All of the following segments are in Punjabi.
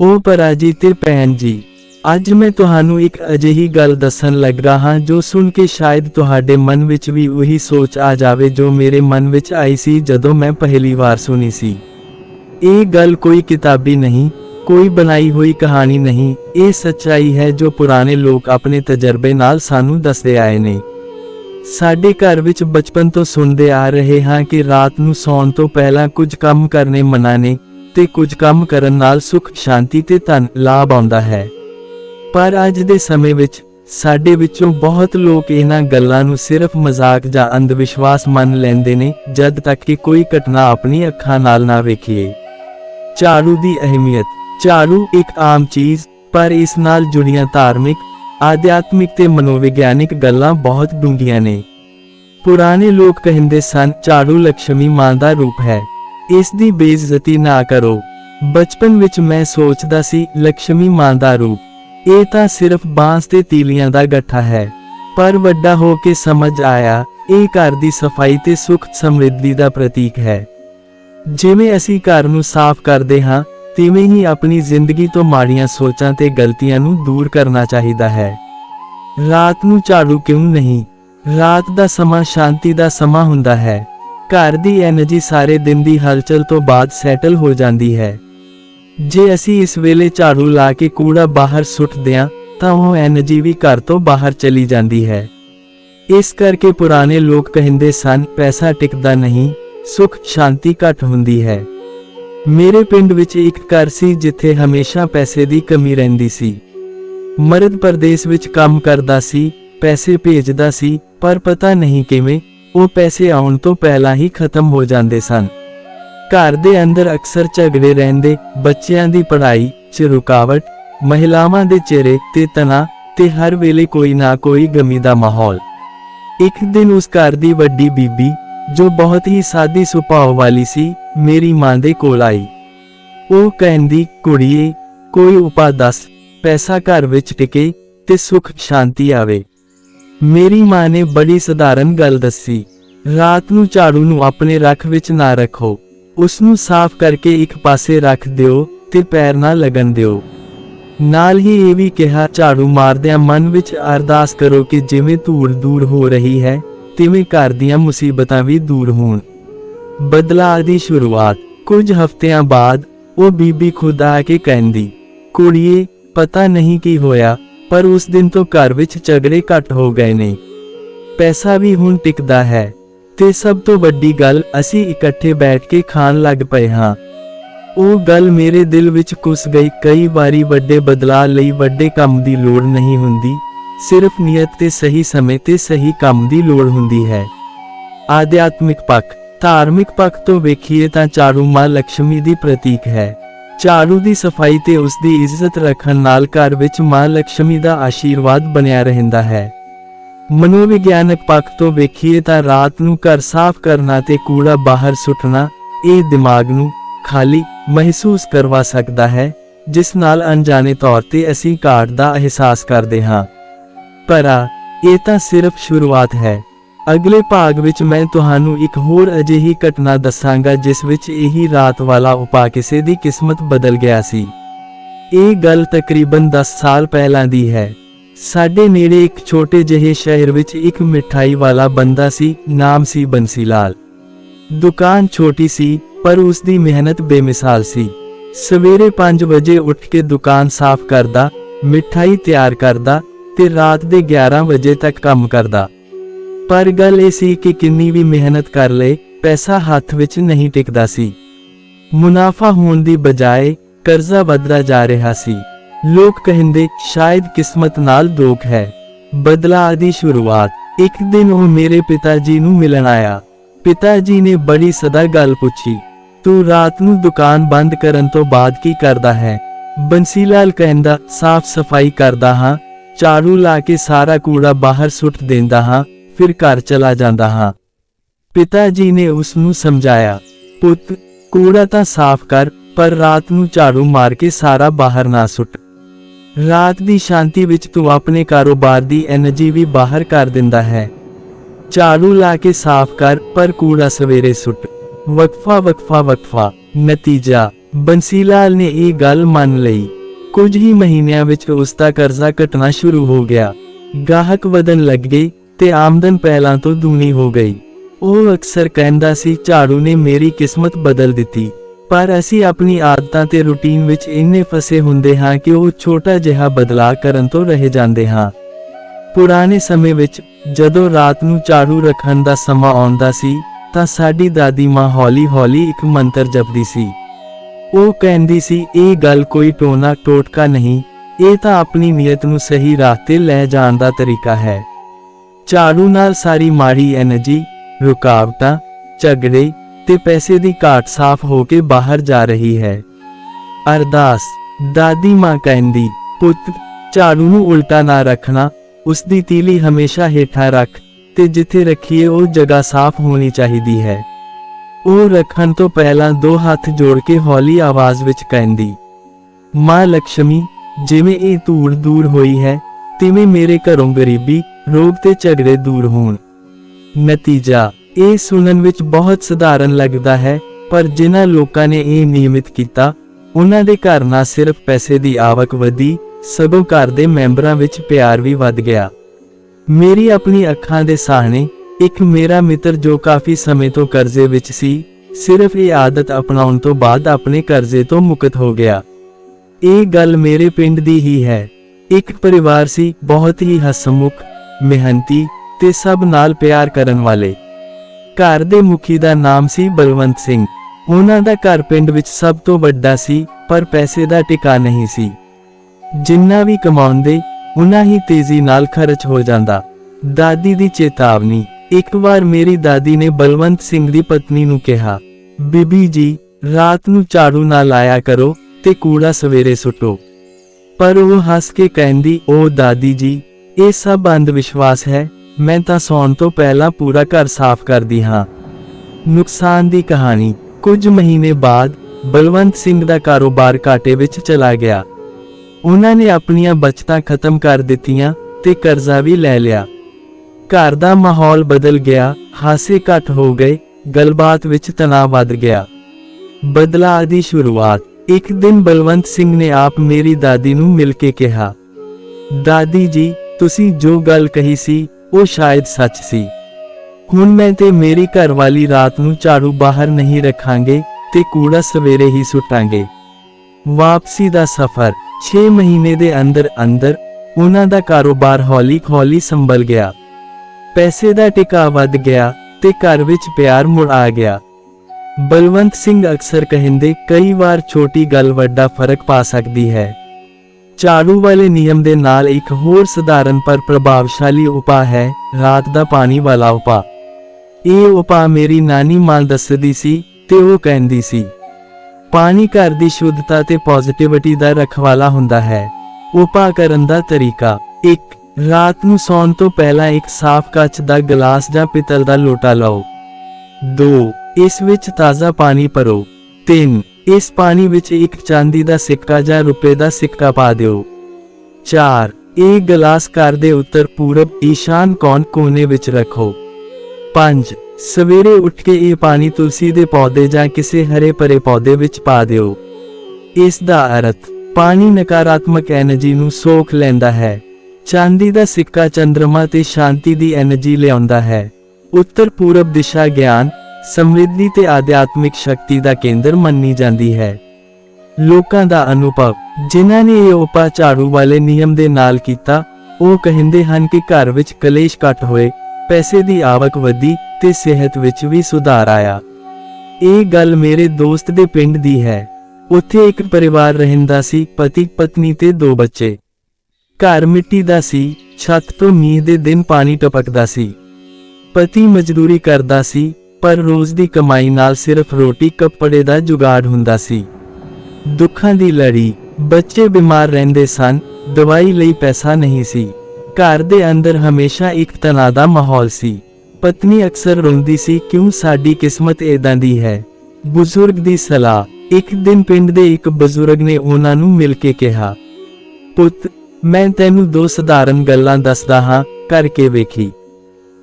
ਉਹ ਪਰਾਜੀ ਤੇ ਭੈਣ ਜੀ, ਅੱਜ ਮੈਂ ਤੁਹਾਨੂੰ ਇੱਕ ਅਜਿਹੀ ਗੱਲ ਦੱਸਣ ਲੱਗਾ ਹਾਂ ਜੋ ਸੁਣ ਕੇ ਸ਼ਾਇਦ ਤੁਹਾਡੇ ਮਨ ਵਿੱਚ ਵੀ ਉਹੀ ਸੋਚ ਆ ਜਾਵੇ ਜੋ ਮੇਰੇ ਮਨ ਵਿੱਚ ਆਈ ਸੀ ਜਦੋਂ ਮੈਂ ਪਹਿਲੀ ਵਾਰ ਸੁਣੀ ਸੀ। ਇਹ ਗੱਲ ਕੋਈ ਕਿਤਾਬੀ ਨਹੀਂ, ਕੋਈ ਬਣਾਈ ਹੋਈ ਕਹਾਣੀ ਨਹੀਂ, ਇਹ ਸੱਚਾਈ ਹੈ ਜੋ ਪੁਰਾਣੇ ਲੋਕ ਆਪਣੇ ਤਜਰਬੇ ਨਾਲ ਸਾਨੂੰ ਦੱਸਦੇ ਆਏ ਨੇ। ਸਾਡੇ ਘਰ ਵਿੱਚ ਬਚਪਨ ਤੋਂ ਸੁਣਦੇ ਆ ਰਹੇ ਹਾਂ ਕਿ ਰਾਤ ਨੂੰ ਸੌਣ ਤੋਂ ਪਹਿਲਾਂ ਕੁਝ ਕੰਮ ਕਰਨੇ ਮਨਾ ਨੇ ਤੇ ਕੁਝ ਕੰਮ ਕਰਨ ਨਾਲ ਸੁੱਖ, ਸ਼ਾਂਤੀ ਤੇ ਧਨ ਲਾਭ ਆਉਂਦਾ ਹੈ। ਪਰ ਅੱਜ ਦੇ ਸਮੇਂ ਵਿੱਚ ਸਾਡੇ ਵਿੱਚੋਂ ਬਹੁਤ ਲੋਕ ਇਹਨਾਂ ਗੱਲਾਂ ਨੂੰ ਸਿਰਫ ਮਜ਼ਾਕ ਜਾਂ ਅੰਧ ਵਿਸ਼ਵਾਸ ਮੰਨ ਲੈਂਦੇ ਨੇ, ਜਦ ਤੱਕ ਕਿ ਕੋਈ ਘਟਨਾ ਆਪਣੀ ਅੱਖਾਂ ਨਾਲ ਨਾ ਵੇਖੀਏ। ਝਾੜੂ ਦੀ ਅਹਿਮੀਅਤ। ਝਾੜੂ ਇੱਕ ਆਮ ਚੀਜ਼, ਪਰ ਇਸ ਨਾਲ ਜੁੜੀਆਂ ਧਾਰਮਿਕ, ਆਧਿਆਤਮਿਕ ਤੇ ਮਨੋਵਿਗਿਆਨਿਕ ਗੱਲਾਂ ਬਹੁਤ ਡੂੰਘੀਆਂ ਨੇ। ਪੁਰਾਣੇ ਲੋਕ ਕਹਿੰਦੇ ਸਨ, ਝਾੜੂ ਲక్ష్ਮੀ ਮਾਂ ਦਾ ਰੂਪ ਹੈ। ਇਸ ਦੀ ਬੇਇੱਜ਼ਤੀ ਨਾ ਕਰੋ। ਬਚਪਨ ਵਿੱਚ ਮੈਂ ਸੋਚਦਾ ਸੀ ਲక్ష్ਮੀ ਮਾਂ ਦਾ ਰੂਪ। ਇਹ ਤਾਂ ਸਿਰਫ ਬਾਂਸ ਤੇ ਤੀਲੀਆਂ ਦਾ ਗੱਠਾ ਹੈ। ਪਰ ਵੱਡਾ ਹੋ ਕੇ ਸਮਝ ਆਇਆ, ਇਹ ਘਰ ਦੀ ਸਫ਼ਾਈ ਤੇ ਸੁੱਖ ਸਮਰਿੱਧੀ ਦਾ ਪ੍ਰਤੀਕ ਹੈ। ਜਿਵੇਂ ਅਸੀਂ ਘਰ ਨੂੰ ਸਾਫ਼ ਕਰਦੇ ਹਾਂ, ਤਿਵੇਂ ਹੀ ਆਪਣੀ ਜ਼ਿੰਦਗੀ ਤੋਂ ਮਾੜੀਆਂ ਸੋਚਾਂ ਤੇ ਗਲਤੀਆਂ ਨੂੰ ਦੂਰ ਕਰਨਾ ਚਾਹੀਦਾ ਹੈ। ਰਾਤ ਨੂੰ ਝਾੜੂ ਕਿਉਂ ਨਹੀਂ? ਰਾਤ ਦਾ ਸਮਾਂ ਸ਼ਾਂਤੀ ਦਾ ਸਮਾਂ ਹੁੰਦਾ ਹੈ। ਘਰ ਦੀ એનર્ਜੀ ਸਾਰੇ ਦਿਨ ਦੀ ਹਲਚਲ ਤੋਂ ਬਾਅਦ ਸੈਟਲ ਹੋ ਜਾਂਦੀ ਹੈ। ਜੇ ਅਸੀਂ ਇਸ ਵੇਲੇ ਝਾੜੂ ਲਾ ਕੇ ਕੂੜਾ ਬਾਹਰ ਸੁੱਟ ਦਿਆਂ, ਤਾਂ ਉਹ એનર્ਜੀ ਵੀ ਘਰ ਤੋਂ ਬਾਹਰ ਚਲੀ ਜਾਂਦੀ ਹੈ। ਇਸ ਕਰਕੇ ਪੁਰਾਣੇ ਲੋਕ ਕਹਿੰਦੇ ਸਨ, ਪੈਸਾ ਟਿਕਦਾ ਨਹੀਂ, ਸੁਖ, ਸ਼ਾਂਤੀ ਘਟ ਹੁੰਦੀ ਹੈ। ਮੇਰੇ ਪਿੰਡ ਵਿੱਚ ਇੱਕ ਘਰ ਸੀ ਜਿੱਥੇ ਹਮੇਸ਼ਾ ਪੈਸੇ ਦੀ ਕਮੀ ਰਹਿੰਦੀ ਸੀ। ਮਰਦ ਪਰਦੇਸ ਵਿੱਚ ਕੰਮ ਕਰਦਾ ਸੀ, ਪੈਸੇ ਭੇਜਦਾ ਸੀ, ਪਰ ਪਤਾ ਨਹੀਂ ਕਿਵੇਂ ਉਹ ਪੈਸੇ ਆਉਣ ਤੋਂ ਪਹਿਲਾਂ ਹੀ ਖਤਮ ਹੋ ਜਾਂਦੇ ਸਨ। ਘਰ ਦੇ ਅੰਦਰ ਅਕਸਰ ਝਗੜੇ ਰਹਿੰਦੇ, ਬੱਚਿਆਂ ਦੀ ਪੜ੍ਹਾਈ 'ਚ ਰੁਕਾਵਟ, ਮਹਿਲਾਵਾਂ ਦੇ ਚਿਹਰੇ ਤੇ ਤਣਾ ਤੇ ਹਰ ਵੇਲੇ ਕੋਈ ਨਾ ਕੋਈ ਗਮੀ ਦਾ ਮਾਹੌਲ। ਇੱਕ ਦਿਨ ਉਸ ਘਰ ਦੀ ਵੱਡੀ ਬੀਬੀ, ਜੋ ਬਹੁਤ ਹੀ ਸਾਦੀ ਸੁਭਾਅ ਵਾਲੀ ਸੀ, ਮੇਰੀ ਮਾਂ ਦੇ ਕੋਲ ਆਈ। ਉਹ ਕਹਿੰਦੀ, ਕੁੜੀਏ, ਕੋਈ ਉਪਾਅ ਦੱਸ, ਪੈਸਾ ਘਰ ਵਿੱਚ ਟਿਕੇ ਤੇ ਸੁੱਖ ਸ਼ਾਂਤੀ ਆਵੇ। ਮੇਰੀ ਮਾਂ ਨੇ ਬੜੀ ਸਧਾਰਨ ਗੱਲ ਦੱਸੀ। ਰਾਤ ਨੂੰ ਝਾੜੂ ਨੂੰ ਆਪਣੇ ਰੱਖ ਵਿੱਚ ਨਾ ਰੱਖੋ। ਉਸ ਨੂੰ ਸਾਫ਼ ਕਰਕੇ ਇੱਕ ਪਾਸੇ ਰੱਖ ਦਿਓ ਤੇ ਪੈਰ ਨਾ ਲੱਗਣ ਦਿਓ। ਨਾਲ ਹੀ ਇਹ ਵੀ ਕਿਹਾ, ਝਾੜੂ ਮਾਰਦਿਆਂ ਮਨ ਵਿੱਚ ਅਰਦਾਸ ਕਰੋ ਕਿ ਜਿਵੇਂ ਧੂੜ ਦੂਰ ਹੋ ਰਹੀ ਹੈ, ਤਿਵੇਂ ਘਰ ਦੀਆਂ ਮੁਸੀਬਤਾਂ ਵੀ ਦੂਰ ਹੋਣ। ਬਦਲਾਅ ਦੀ ਸ਼ੁਰੂਆਤ। ਕੁਝ ਹਫ਼ਤਿਆਂ ਬਾਅਦ ਉਹ ਬੀਬੀ ਖੁਦ ਆ ਕੇ ਕਹਿੰਦੀ, ਕੁੜੀਏ, ਪਤਾ ਨਹੀਂ ਕੀ ਹੋਇਆ। ਪਰ ਉਸ ਦਿਨ ਤੋਂ ਘਰ ਵਿੱਚ ਝਗੜੇ ਘੱਟ ਹੋ ਗਏ ਨੇ। ਪੈਸਾ ਵੀ ਹੁਣ ਟਿਕਦਾ ਹੈ। ਤੇ ਸਭ ਤੋਂ ਵੱਡੀ ਗੱਲ, ਅਸੀਂ ਇਕੱਠੇ ਬੈਠ ਕੇ ਖਾਣ ਲੱਗ ਪਏ ਹਾਂ। ਉਹ ਗੱਲ ਮੇਰੇ ਦਿਲ ਵਿੱਚ ਘੁਸ ਗਈ। ਕਈ ਵਾਰੀ ਵੱਡੇ ਬਦਲਾਅ ਲਈ ਵੱਡੇ ਕੰਮ ਦੀ ਲੋੜ ਨਹੀਂ ਹੁੰਦੀ। ਸਿਰਫ ਨੀਅਤ ਤੇ ਸਹੀ ਸਮੇਂ ਤੇ ਸਹੀ ਕੰਮ ਦੀ ਲੋੜ ਹੁੰਦੀ ਹੈ। ਆਧਿਆਤਮਿਕ ਪੱਖ, ਧਾਰਮਿਕ ਪੱਖ ਤੋਂ ਵੇਖੀਏ ਤਾਂ ਚਾਰੂ ਮਾਂ ਲక్ష్ਮੀ ਦੀ ਪ੍ਰਤੀਕ ਹੈ। ਝਾੜੂ ਦੀ ਸਫ਼ਾਈ ਤੇ ਉਸ ਦੀ ਇੱਜ਼ਤ ਰੱਖਣ ਨਾਲ ਘਰ ਵਿੱਚ ਮਾਂ ਲక్ష్ਮੀ ਦਾ ਆਸ਼ੀਰਵਾਦ ਬਣਿਆ ਰਹਿੰਦਾ ਹੈ। ਮਨੋਵਿਗਿਆਨਕ ਪੱਖ ਤੋਂ ਵੇਖੀਏ ਤਾਂ ਰਾਤ ਨੂੰ ਘਰ ਸਾਫ਼ ਕਰਨਾ ਤੇ ਕੂੜਾ ਬਾਹਰ ਸੁੱਟਣਾ, ਇਹ ਦਿਮਾਗ ਨੂੰ ਖਾਲੀ ਮਹਿਸੂਸ ਕਰਵਾ ਸਕਦਾ ਹੈ, ਜਿਸ ਨਾਲ ਅਣਜਾਣੇ ਤੌਰ ਤੇ ਅਸੀਂ ਘਾਟ ਦਾ ਅਹਿਸਾਸ ਕਰਦੇ ਹਾਂ। ਪਰ ਇਹ ਤਾਂ ਸਿਰਫ ਸ਼ੁਰੂਆਤ ਹੈ। ਅਗਲੇ ਭਾਗ ਵਿੱਚ ਮੈਂ ਤੁਹਾਨੂੰ ਇੱਕ ਹੋਰ ਅਜਿਹੀ ਘਟਨਾ ਦੱਸਾਂਗਾ ਜਿਸ ਵਿੱਚ ਇਹੀ ਰਾਤ ਵਾਲਾ ਉਪਾਅ ਕਿਸੇ ਦੀ ਕਿਸਮਤ ਬਦਲ ਗਿਆ ਸੀ। ਇਹ ਗੱਲ ਤਕਰੀਬਨ 10 ਸਾਲ ਪਹਿਲਾਂ ਦੀ ਹੈ। ਸਾਡੇ ਨੇੜੇ ਇੱਕ ਛੋਟੇ ਜਿਹੇ ਸ਼ਹਿਰ ਵਿੱਚ ਇੱਕ ਮਿਠਾਈ ਵਾਲਾ ਬੰਦਾ ਸੀ, ਨਾਮ ਸੀ ਬੰਸੀ ਲਾਲ ਦੁਕਾਨ ਛੋਟੀ ਸੀ, ਪਰ ਉਸ ਦੀ ਮਿਹਨਤ ਬੇਮਿਸਾਲ ਸੀ। ਸਵੇਰੇ 5 ਵਜੇ ਉੱਠ ਕੇ ਦੁਕਾਨ ਸਾਫ਼ ਕਰਦਾ, ਮਿਠਾਈ ਤਿਆਰ ਕਰਦਾ ਤੇ ਰਾਤ ਦੇ 11 ਵਜੇ ਤੱਕ ਕੰਮ ਕਰਦਾ। ਪਰ ਗੱਲ ਇਹ ਸੀ ਕਿ ਕਿੰਨੀ ਵੀ ਮਿਹਨਤ ਕਰ ਲਏ, ਪੈਸਾ ਹੱਥ ਵਿੱਚ ਨਹੀਂ ਟਿਕਦਾ ਸੀ। ਮੁਨਾਫਾ ਹੋਣ ਦੀ ਬਜਾਏ ਕਰਜ਼ਾ ਵਧਦਾ ਜਾ ਰਿਹਾ ਸੀ। ਲੋਕ ਕਹਿੰਦੇ, ਸ਼ਾਇਦ ਕਿਸਮਤ ਨਾਲ ਦੋਖ ਹੈ। ਬਦਲਾਅ ਦੀ ਸ਼ੁਰੂਆਤ। ਇੱਕ ਦਿਨ ਉਹ ਮੇਰੇ ਪਿਤਾ ਜੀ ਨੂੰ ਮਿਲਣ ਆਇਆ। ਪਿਤਾ ਜੀ ਨੇ ਬੜੀ ਸਦਾ ਗੱਲ ਪੁੱਛੀ, ਤੂੰ ਰਾਤ ਨੂੰ ਦੁਕਾਨ ਬੰਦ ਕਰਨ ਤੋਂ ਬਾਅਦ ਕੀ ਕਰਦਾ ਹੈ? ਬੰਸੀ ਲਾਲ ਕਹਿੰਦਾ, ਸਾਫ਼ ਸਫ਼ਾਈ ਕਰਦਾ ਹਾਂ, ਝਾੜੂ ਲਾ ਕੇ ਸਾਰਾ ਕੂੜਾ ਬਾਹਰ ਸੁੱਟ ਦਿੰਦਾ ਹਾਂ। ਫਿਰ ਘਰ ਚਲਾ ਜਾਂਦਾ ਹਾਂ। ਪਿਤਾ ਜੀ ਨੇ ਉਸ ਨੂੰ ਸਮਝਾਇਆ, ਪੁੱਤ, ਕੂੜਾ ਤਾਂ ਸਾਫ਼ ਕਰ, ਪਰ ਰਾਤ ਨੂੰ ਝਾੜੂ ਮਾਰ ਕੇ ਸਾਰਾ ਬਾਹਰ ਨਾ ਸੁੱਟ। ਰਾਤ ਦੀ ਸ਼ਾਂਤੀ ਵਿੱਚ ਤੂੰ ਆਪਣੇ ਕਾਰੋਬਾਰ ਦੀ એનર્ਜੀ ਵੀ ਬਾਹਰ ਕਰ ਦਿੰਦਾ ਹੈ। ਝਾੜੂ ਲਾ ਕੇ ਸਾਫ਼ ਕਰ, ਪਰ ਕੂੜਾ ਸਵੇਰੇ ਸੁੱਟ। ਵਕਫਾ ਵਕਫਾ ਵਕਫਾ। ਨਤੀਜਾ ਬੰਸੀ ਲਾਲ ਨੇ ਇਹ ਗੱਲ ਮੰਨ ਲਈ। ਕੁਝ ਹੀ ਮਹੀਨਿਆਂ ਵਿੱਚ ਉਸ ਦਾ ਕਰਜ਼ਾ ਘਟਣਾ ਸ਼ੁਰੂ ਹੋ ਗਿਆ। ਗਾਹਕ ਵਧਣ ਲੱਗ ਗਏ ਤੇ ਆਮਦਨ ਪਹਿਲਾਂ ਤੋਂ ਦੂਣੀ ਹੋ ਗਈ। ਉਹ ਅਕਸਰ ਕਹਿੰਦਾ ਸੀ, ਝਾੜੂ ਨੇ ਮੇਰੀ ਕਿਸਮਤ ਬਦਲ ਦਿੱਤੀ। ਪਰ ਅਸੀਂ ਆਪਣੀ ਆਦਤਾਂ ਤੇ ਰੁਟੀਨ ਵਿੱਚ ਇੰਨੇ ਫਸੇ ਹੁੰਦੇ ਹਾਂ ਕਿ ਉਹ ਛੋਟਾ ਜਿਹਾ ਬਦਲਾਅ ਕਰਨ ਤੋਂ ਰਹਿ ਜਾਂਦੇ ਹਾਂ। ਪੁਰਾਣੇ ਸਮੇਂ ਵਿੱਚ ਜਦੋਂ ਰਾਤ ਨੂੰ ਝਾੜੂ ਰੱਖਣ ਦਾ ਸਮਾਂ ਆਉਂਦਾ ਸੀ, ਤਾਂ ਸਾਡੀ ਦਾਦੀ ਮਾਂ ਹੌਲੀ-ਹੌਲੀ ਇੱਕ ਮੰਤਰ ਜਪਦੀ ਸੀ। ਉਹ ਕਹਿੰਦੀ ਸੀ, ਇਹ ਗੱਲ ਕੋਈ ਟੋਨਾ ਟੋਟਕਾ ਨਹੀਂ, ਇਹ ਤਾਂ ਆਪਣੀ ਨੀਅਤ ਨੂੰ ਸਹੀ ਰਾਹ ਤੇ ਲੈ ਜਾਣ ਦਾ ਤਰੀਕਾ ਹੈ। ਝਾੜੂ ਨਾਲ ਸਾਰੀ ਮਾੜੀ એનર્ਜੀ ਰੁਕਾਵਟਾਂ, ਝਗੜੇ ਤੇ ਪੈਸੇ ਦੀ ਘਾਟ ਸਾਫ਼ ਹੋ ਕੇ ਬਾਹਰ ਜਾ ਰਹੀ ਹੈ। ਅਰਦਾਸ, ਦਾਦੀ ਮਾਂ ਕਹਿੰਦੀ ਪੁੱਤ ਝਾੜੂ ਨੂੰ ਉਲਟਾ ਨਾ ਰੱਖਣਾ ਉਸ ਦੀ ਤੀਲੀ ਹਮੇਸ਼ਾ ਹੇਠਾਂ ਰੱਖ ਤੇ ਜਿੱਥੇ ਰੱਖੀਏ ਉਹ ਜਗ੍ਹਾ ਸਾਫ਼ ਹੋਣੀ ਚਾਹੀਦੀ ਹੈ। ਉਹ ਰੱਖਣ ਤੋਂ ਪਹਿਲਾਂ ਦੋ ਹੱਥ ਜੋੜ ਕੇ ਹੌਲੀ ਆਵਾਜ਼ ਵਿੱਚ ਕਹਿੰਦੀ ਮਾਂ ਲక్ష్ਮੀ ਜਿਵੇਂ ਇਹ ਧੂੜ ਦੂਰ ਹੋਈ ਹੈ ਤਿਵੇਂ ਮੇਰੇ ਘਰੋਂ ਗਰੀਬੀ, ਰੋਗ ਤੇ ਝਗੜੇ ਦੂਰ ਹੋਣ। ਨਤੀਜਾ, ਇਹ ਸੁਣਨ ਵਿੱਚ ਬਹੁਤ ਸਧਾਰਨ ਲੱਗਦਾ ਹੈ, ਪਰ ਜਿਨ੍ਹਾਂ ਲੋਕਾਂ ਨੇ ਇਹ ਨਿਯਮਿਤ ਕੀਤਾ, ਉਹਨਾਂ ਦੇ ਘਰ ਨਾ ਸਿਰਫ ਪੈਸੇ ਦੀ ਆਵਕ ਵਧੀ, ਸਗੋਂ ਘਰ ਦੇ ਮੈਂਬਰਾਂ ਵਿੱਚ ਪਿਆਰ ਵੀ ਵੱਧ ਗਿਆ। ਮੇਰੀ ਆਪਣੀ ਅੱਖਾਂ ਦੇ ਸਾਹਮਣੇ ਇੱਕ ਮੇਰਾ ਮਿੱਤਰ ਜੋ ਕਾਫੀ ਸਮੇਂ ਤੋਂ ਕਰਜ਼ੇ ਵਿੱਚ ਸੀ, ਸਿਰਫ ਇਹ ਆਦਤ ਅਪਣਾਉਣ ਤੋਂ ਬਾਅਦ ਆਪਣੇ ਕਰਜ਼ੇ ਤੋਂ ਮੁਕਤ ਹੋ ਗਿਆ। ਇਹ ਗੱਲ ਮੇਰੇ ਪਿੰਡ ਦੀ ਹੀ ਹੈ। ਇੱਕ ਪਰਿਵਾਰ ਸੀ, ਬਹੁਤ ਹੀ ਹਸਮੁਖ, ਮਿਹਨਤੀ ਤੇ ਸਭ ਨਾਲ ਪਿਆਰ ਕਰਨ ਵਾਲੇ। ਘਰ ਦੇ ਮੁਖੀ ਦਾ ਨਾਮ ਸੀ ਬਲਵੰਤ ਸਿੰਘ। ਉਹਨਾਂ ਦਾ ਘਰ ਪਿੰਡ ਵਿੱਚ ਸਭ ਤੋਂ ਵੱਡਾ ਸੀ, ਪਰ ਪੈਸੇ ਦਾ ਟਿਕਾ ਨਹੀਂ ਸੀ। ਜਿੰਨਾ ਵੀ ਕਮਾਉਂਦੇ, ਉਨਾ ਹੀ ਤੇਜ਼ੀ ਨਾਲ ਖਰਚ ਹੋ ਜਾਂਦਾ। ਦਾਦੀ ਦੀ ਚੇਤਾਵਨੀ। ਇੱਕ ਵਾਰ ਮੇਰੀ ਦਾਦੀ ਨੇ ਬਲਵੰਤ ਸਿੰਘ ਦੀ ਪਤਨੀ ਨੂੰ ਕਿਹਾ, ਬੀਬੀ ਜੀ, ਰਾਤ ਨੂੰ ਝਾੜੂ ਨਾ ਲਾਇਆ ਕਰੋ ਤੇ ਕੂੜਾ ਸਵੇਰੇ ਸੁੱਟੋ। ਪਰ ਉਹ ਹੱਸ ਕੇ ਕਹਿੰਦੀ ਉਹ ਦਾਦੀ ਜੀ, ਇਹ ਸਭ ਅੰਧ ਵਿਸ਼ਵਾਸ ਹੈ। ਮੈਂ ਤਾਂ ਸੌਣ ਤੋਂ ਪਹਿਲਾਂ ਪੂਰਾ ਘਰ ਸਾਫ਼ ਕਰਦੀ ਹਾਂ। ਨੁਕਸਾਨ ਦੀ ਕਹਾਣੀ। ਕੁਝ ਮਹੀਨੇ ਬਾਅਦ ਬਲਵੰਤ ਸਿੰਘ ਦਾ ਕਾਰੋਬਾਰ ਘਾਟੇ ਵਿੱਚ ਚਲਾ ਗਿਆ। ਉਹਨਾਂ ਨੇ ਆਪਣੀਆਂ ਬਚਤਾਂ ਖਤਮ ਕਰ ਦਿੱਤੀਆਂ ਤੇ ਕਰਜ਼ਾ ਵੀ ਲੈ ਲਿਆ। ਘਰ ਦਾ ਮਾਹੌਲ ਬਦਲ ਗਿਆ, ਹਾਸੇ ਘੱਟ ਹੋ ਗਏ, ਗੱਲਬਾਤ ਵਿੱਚ ਤਣਾਅ ਵੱਧ ਗਿਆ। ਬਦਲਾਅ ਦੀ ਸ਼ੁਰੂਆਤ। ਇੱਕ ਦਿਨ ਬਲਵੰਤ ਸਿੰਘ ਨੇ ਆਪ ਮੇਰੀ ਦਾਦੀ ਨੂੰ ਮਿਲ ਕੇ ਕਿਹਾ, ਦਾਦੀ ਜੀ, ਤੁਸੀਂ ਜੋ ਗੱਲ ਕਹੀ ਸੀ, ਉਹ ਸ਼ਾਇਦ ਸੱਚ ਸੀ। ਹੁਣ ਮੈਂ ਤੇ ਮੇਰੀ ਘਰਵਾਲੀ ਰਾਤ ਨੂੰ ਝਾੜੂ ਬਾਹਰ ਨਹੀਂ ਰੱਖਾਂਗੇ ਤੇ ਕੂੜਾ ਸਵੇਰੇ ਹੀ ਸੁੱਟਾਂਗੇ। ਵਾਪਸੀ ਦਾ ਸਫ਼ਰ 6 ਮਹੀਨੇ ਦੇ ਅੰਦਰ ਅੰਦਰ ਉਹਨਾਂ ਦਾ ਕਾਰੋਬਾਰ ਹੌਲੀ-ਹੌਲੀ ਸੰਭਲ ਗਿਆ। ਪੈਸੇ ਦਾ ਟਿਕਾ ਵੱਧ ਗਿਆ ਤੇ ਘਰ ਵਿੱਚ ਪਿਆਰ ਮੁੜ ਆ ਗਿਆ। ਬਲਵੰਤ ਸਿੰਘ ਅਕਸਰ ਕਹਿੰਦੇ, ਕਈ ਵਾਰ ਛੋਟੀ ਗੱਲ ਵੱਡਾ ਫ਼ਰਕ ਪਾ ਸਕਦੀ ਹੈ। ਝਾੜੂ ਵਾਲੇ ਨਿਯਮ ਦੇ ਨਾਲ ਇੱਕ ਹੋਰ ਸਧਾਰਨ ਪਰ ਪ੍ਰਭਾਵਸ਼ਾਲੀ ਉਪਾਅ ਹੈ, ਰਾਤ ਦਾ ਪਾਣੀ ਵਾਲਾ ਉਪਾਅ। ਇਹ ਉਪਾਅ ਮੇਰੀ ਨਾਨੀ ਮਾਂ ਦੱਸਦੀ ਸੀ ਤੇ ਉਹ ਕਹਿੰਦੀ ਸੀ। ਪਾਣੀ ਘਰ ਦੀ ਸ਼ੁੱਧਤਾ ਤੇ ਪੋਜ਼ਿਟਿਵਿਟੀ ਦਾ ਰਖਵਾਲਾ ਹੁੰਦਾ ਹੈ। ਉਪਾਅ ਕਰਨ ਦਾ ਤਰੀਕਾ। 1 ਰਾਤ ਨੂੰ ਸੌਣ ਤੋਂ ਪਹਿਲਾਂ ਇੱਕ ਸਾਫ਼ ਕੱਚ ਦਾ ਗਲਾਸ ਜਾਂ ਪਿੱਤਲ ਦਾ ਲੋਟਾ ਲਓ। 2 ਇਸ ਵਿੱਚ ਤਾਜ਼ਾ ਪਾਣੀ ਭਰੋ। ਤਿੰਨ, ਇਸ ਪਾਣੀ ਵਿੱਚ ਇੱਕ ਚਾਂਦੀ ਦਾ ਸਿੱਕਾ ਜਾਂ ਰੁਪਏ ਦਾ ਸਿੱਕਾ ਪਾ ਦਿਓ। ਚਾਰ, ਇਹ ਗਲਾਸ ਘਰ ਦੇ ਉੱਤਰ ਪੂਰਬ ਈਸ਼ਾਨ ਕੋਣ ਕੋਨੇ ਵਿੱਚ ਰੱਖੋ। ਪੰਜ, ਸਵੇਰੇ ਉੱਠ ਕੇ ਇਹ ਪਾਣੀ ਤੁਲਸੀ ਦੇ ਪੌਦੇ ਜਾਂ ਕਿਸੇ ਹਰੇ ਭਰੇ ਪੌਦੇ ਵਿੱਚ ਪਾ ਦਿਓ। ਇਸ ਦਾ ਅਰਥ, ਪਾਣੀ ਨਕਾਰਾਤਮਕ એનર્ਜੀ ਨੂੰ ਸੋਖ ਲੈਂਦਾ ਹੈ। ਚਾਂਦੀ ਦਾ ਸਿੱਕਾ ਚੰ드ਰਮਾ ਤੇ ਸ਼ਾਂਤੀ ਦੀ એનર્ਜੀ ਲਿਆਉਂਦਾ ਹੈ। ਉੱਤਰ ਪੂਰਬ ਦਿਸ਼ਾ ਗਿਆਨ ਸਮਰਿੱਧੀ ਤੇ ਆਧਿਆਤਮਿਕ ਸ਼ਕਤੀ ਦਾ ਕੇਂਦਰ ਮੰਨੀ ਜਾਂਦੀ ਹੈ। ਲੋਕਾਂ ਦਾ ਅਨੁਭਵ, ਜਿਨ੍ਹਾਂ ਨੇ ਇਹ ਉਪਾਅ ਝਾੜੂ ਵਾਲੇ ਨਿਯਮ ਦੇ ਨਾਲ ਕੀਤਾ, ਉਹ ਕਹਿੰਦੇ ਹਨ ਕਿ ਘਰ ਵਿੱਚ ਕਲੇਸ਼ ਘੱਟ ਹੋਏ, ਪੈਸੇ ਦੀ ਆਵਕ ਵਧੀ ਤੇ ਸਿਹਤ ਵਿੱਚ ਵੀ ਸੁਧਾਰ ਆਇਆ। ਇਹ ਗੱਲ ਮੇਰੇ ਦੋਸਤ ਦੇ ਪਿੰਡ ਦੀ ਹੈ। ਉੱਥੇ ਇੱਕ ਪਰਿਵਾਰ ਰਹਿੰਦਾ ਸੀ, ਪਤੀ, ਪਤਨੀ ਤੇ ਦੋ ਬੱਚੇ। ਘਰ ਮਿੱਟੀ ਦਾ ਸੀ, ਛੱਤ ਤੋਂ ਮੀਂਹ ਦੇ ਦਿਨ ਪਾਣੀ ਟਪਕਦਾ ਸੀ। ਪਤੀ ਮਜ਼ਦੂਰੀ ਕਰਦਾ ਸੀ ਪਰ ਰੋਜ਼ ਦੀ ਕਮਾਈ ਨਾਲ ਸਿਰਫ ਰੋਟੀ ਕੱਪੜੇ ਦਾ ਜੁਗਾੜ ਹੁੰਦਾ ਸੀ। ਦੁੱਖਾਂ ਦੀ ਲੜੀ, ਬੱਚੇ ਬਿਮਾਰ ਰਹਿੰਦੇ ਸਨ, ਦਵਾਈ ਲਈ ਪੈਸਾ ਨਹੀਂ ਸੀ। ਘਰ ਦੇ ਅੰਦਰ ਹਮੇਸ਼ਾ ਇੱਕ ਤਣਾਅ ਦਾ ਮਾਹੌਲ ਸੀ। ਪਤਨੀ ਅਕਸਰ ਰੋਂਦੀ ਸੀ, ਕਿਉਂ ਸਾਡੀ ਕਿਸਮਤ ਏਦਾਂ ਦੀ ਹੈ? ਬਜ਼ੁਰਗ ਦੀ ਸਲਾਹ, ਇੱਕ ਦਿਨ ਪਿੰਡ ਦੇ ਇੱਕ ਬਜ਼ੁਰਗ ਨੇ ਉਹਨਾਂ ਨੂੰ ਮਿਲ ਕੇ ਕਿਹਾ, ਪੁੱਤ, ਮੈਂ ਤੈਨੂੰ ਦੋ ਸਧਾਰਨ ਗੱਲਾਂ ਦੱਸਦਾ ਹਾਂ, ਕਰਕੇ ਵੇਖੀ।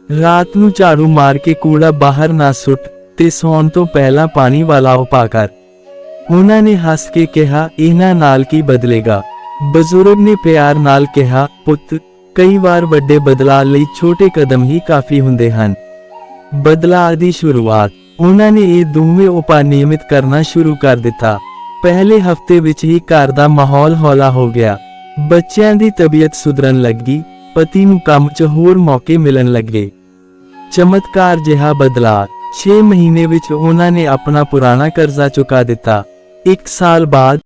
ਰਾਤ ਨੂੰ ਝਾੜੂ ਮਾਰ ਕੇ ਕੂੜਾ ਬਾਹਰ ਨਾ ਸੁੱਟ ਤੇ ਸੌਣ ਤੋਂ ਪਹਿਲਾਂ ਪਾਣੀ ਵਾਲਾ ਉਪਾਅ ਕਰ। ਉਹਨਾਂ ਨੇ ਹੱਸ ਕੇ ਕਿਹਾ, ਇਹਨਾਂ ਨਾਲ ਕੀ ਬਦਲੇਗਾ? ਬਜ਼ੁਰਗ ਨੇ ਪਿਆਰ ਨਾਲ ਕਿਹਾ, ਪੁੱਤ, ਕਈ ਵਾਰ ਵੱਡੇ ਬਦਲਾਅ ਲਈ ਛੋਟੇ ਕਦਮ ਹੀ ਕਾਫੀ ਹੁੰਦੇ ਹਨ। ਬਦਲਾਅ ਦੀ ਸ਼ੁਰੂਆਤ। ਉਹਨਾਂ ਨੇ ਇਹ ਦੋਵੇਂ ਉਪਾਅ ਨਿਯਮਿਤ ਕਰਨਾ ਸ਼ੁਰੂ ਕਰ ਦਿੱਤਾ। ਪਹਿਲੇ ਹਫ਼ਤੇ ਵਿੱਚ ਹੀ ਘਰ ਦਾ ਮਾਹੌਲ ਹੌਲਾ ਹੋ ਗਿਆ। ਬੱਚਿਆਂ ਦੀ ਤਬੀਅਤ ਸੁਧਰਨ ਲੱਗੀ। ਪਤੀ ਨੂੰ ਕੰਮ 'ਚ ਹੋਰ ਮੌਕੇ ਮਿਲਣ ਲੱਗੇ। ਚਮਤਕਾਰ ਜਿਹਾ ਬਦਲਾਅ 6 ਮਹੀਨੇ ਵਿੱਚ ਉਹਨਾਂ ਨੇ ਆਪਣਾ ਪੁਰਾਣਾ ਕਰਜ਼ਾ ਚੁਕਾ ਦਿੱਤਾ। ਇੱਕ ਸਾਲ ਬਾਅਦ